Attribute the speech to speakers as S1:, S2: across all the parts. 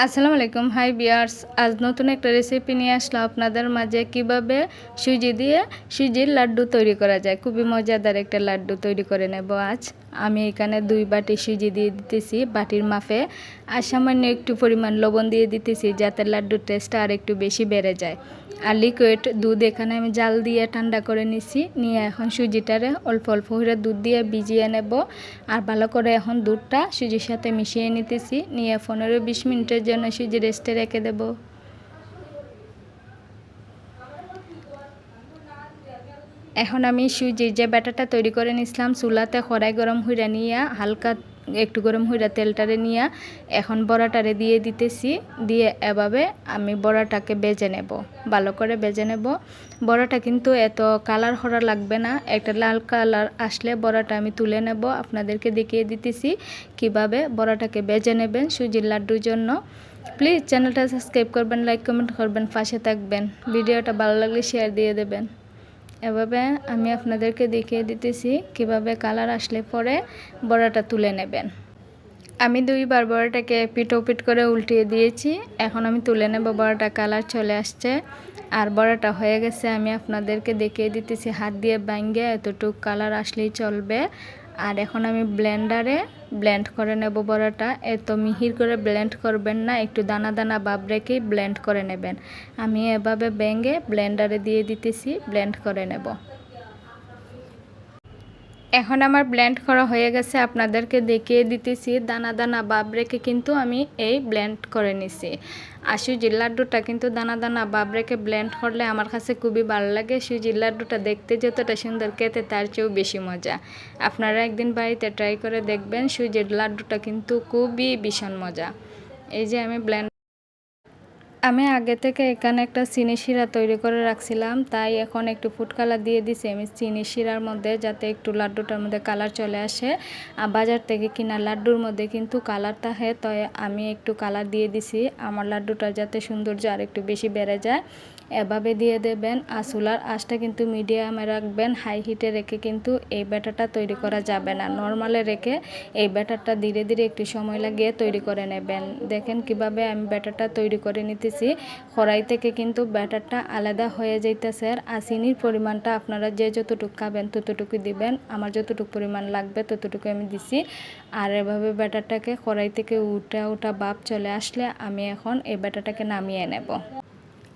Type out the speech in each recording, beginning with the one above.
S1: আসসালামু আলাইকুম। হাই বিয়ার্স আজ নতুন একটা রেসিপি নিয়ে আসলাম আপনাদের মাঝে। কীভাবে সুজি দিয়ে সুজির লাড্ডু তৈরি করা যায়? খুবই মজাদার একটা লাড্ডু তৈরি করে নেব আজ। আমি এখানে দুই বাটি সুজি দিয়ে দিতেছি বাটির মাপে। আর সামান্য একটু পরিমাণ লবণ দিয়ে দিতেছি যাতে লাড্ডুর টেস্টটা আর একটু বেশি বেড়ে যায়। আর লিকুইড দুধ এখানে আমি জাল দিয়ে ঠান্ডা করে নিছি, নিয়ে এখন সুজিটারে অল্প অল্প করে দুধ দিয়ে ভিজিয়ে নেব। আর ভালো করে এখন দুধটা সুজির সাথে মিশিয়ে নিতেছি, নিয়ে পনেরো বিশ মিনিটের জন্য সুজি রেস্টে রেখে দেব। এখন আমি সুজির যে ব্যাটারটা তৈরি করে নিছিলাম, চুলাতে খড়াই গরম হইরা নিয়ে হালকা একটু গরম হইরা তেলটারে নিয়ে এখন বড়াটারে দিয়ে দিতেছি, দিয়ে এভাবে আমি বড়াটাকে বেজে নেব, ভালো করে বেজে নেব। বড়াটা কিন্তু এত কালার হরা লাগবে না, একটা লাল কালার আসলে বড়াটা আমি তুলে নেব। আপনাদেরকে দেখিয়ে দিতেছি কীভাবে বড়াটাকে বেজে নেবেন সুজির লাড্ডুর জন্য। প্লিজ চ্যানেলটা সাবস্ক্রাইব করবেন, লাইক কমেন্ট করবেন, পাশে থাকবেন। ভিডিওটা ভালো লাগলে শেয়ার দিয়ে দেবেন। এভাবে আমি আপনাদেরকে দেখিয়ে দিতেছি কীভাবে কালার আসলে পরে বড়াটা তুলে নেবেন। আমি দুইবার বড়াটাকে পিটোপিট করে উল্টিয়ে দিয়েছি। এখন আমি তুলে নেব বড়াটা কালার চলে আসছে। আর বড়াটা হয়ে গেছে, আমি আপনাদেরকে দেখিয়ে দিতেছি হাত দিয়ে ব্যাঙ্গে এতটুকু কালার আসলেই চলবে। আর এখন আমি ব্লেন্ডারে ব্লেন্ড করে নেব বড়াটা। এত মিহির করে ব্লেন্ড করবেন না, একটু দানা দানা বাপ রেখেই ব্লেন্ড করে নেবেন। আমি এভাবে ব্যাঙ্গে ব্লেন্ডারে দিয়ে দিতেছি, ব্লেন্ড করে নেব। এখন আমার ব্লেন্ড করা হয়ে গেছে, আপনাদেরকে দেখিয়ে দিতেছি। দানা দানা বাব রেখে কিন্তু আমি এই ব্লেন্ড করে নিছি। আর লাড্ডুটা কিন্তু দানা দানা বাব রেখে ব্লেন্ড করলে আমার কাছে খুবই ভালো লাগে। সুজির লাড্ডুটা দেখতে যতটা সুন্দর, খেতে তার চেয়েও বেশি মজা। আপনারা একদিন বাড়িতে ট্রাই করে দেখবেন সুজির লাড্ডুটা কিন্তু খুবই ভীষণ মজা। এই যে আমি ব্লেন্ড আমি আগে থেকে এখানে একটা চিনি শিরা তৈরি করে রাখছিলাম, তাই এখন একটু ফুড কালার দিয়ে দিছি। আমি চিনি শিরার মধ্যে যাতে একটু লাড্ডুটার মধ্যে কালার চলে আসে। আর বাজার থেকে কিনা লাড্ডুর মধ্যে কিন্তু কালারটা হয়, তাই আমি একটু কালার দিয়ে দিছি। আমার লাড্ডুটা যাতে সৌন্দর্য আর একটু বেশি বেড়ে যায়। এভাবে দিয়ে দেবেন। আর চুলার আঁচটা কিন্তু মিডিয়ামে রাখবেন। হাই হিটে রেখে কিন্তু এই ব্যাটারটা তৈরি করা যাবে না। নর্মালে রেখে এই ব্যাটারটা ধীরে ধীরে একটু সময় লাগিয়ে তৈরি করে নেবেন। দেখেন কীভাবে আমি ব্যাটারটা তৈরি করে নিতেছি। কড়াই থেকে কিন্তু ব্যাটারটা আলাদা হয়ে যাইতেছে। আর চিনির পরিমাণটা আপনারা যে যতটুকু খাবেন ততটুকু দিবেন। আমার যতটুকু পরিমাণ লাগবে ততটুকু আমি দিছি। আর এভাবে ব্যাটারটাকে কড়াই থেকে উঠা উঠা বাপ চলে আসলে আমি এখন এই ব্যাটারটাকে নামিয়ে নেব।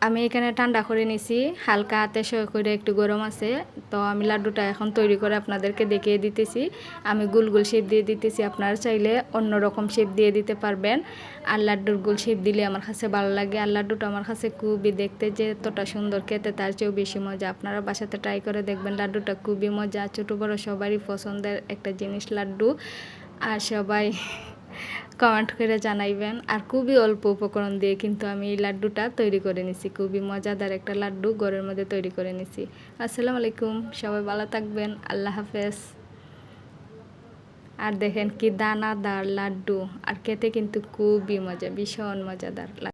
S1: আমি এখানে ঠান্ডা করে নিছি, হালকা হাতে সহ করে একটু গরম আছে। তো আমি লাড্ডুটা এখন তৈরি করে আপনাদেরকে দেখিয়ে দিতেছি। আমি গুল গুল শেপ দিয়ে দিতেছি, আপনারা চাইলে অন্য রকম শেপ দিয়ে দিতে পারবেন। আর লাড্ডুর গুল শেপ দিলে আমার কাছে ভালো লাগে। আর লাড্ডুটা আমার কাছে খুবই দেখতে যে এতটা সুন্দর, খেতে তার চেয়েও বেশি মজা। আপনারা বাসাতে ট্রাই করে দেখবেন, লাড্ডুটা খুবই মজা। ছোটো বড়ো সবারই পছন্দের একটা জিনিস লাড্ডু। আর সবাই কমেন্ট করে জানাইবেন। আর খুবই অল্প উপকরণ দিয়ে কিন্তু আমি এই লাড্ডুটা তৈরি করে নিছি। খুবই মজাদার একটা লাড্ডু ঘরের মধ্যে তৈরি করে নিছি। আসসালামু আলাইকুম, সবাই ভালো থাকবেন, আল্লাহ হাফেজ। আর দেখেন কি দানাদার লাড্ডু, আর খেতে কিন্তু খুবই মজা, ভীষণ মজাদার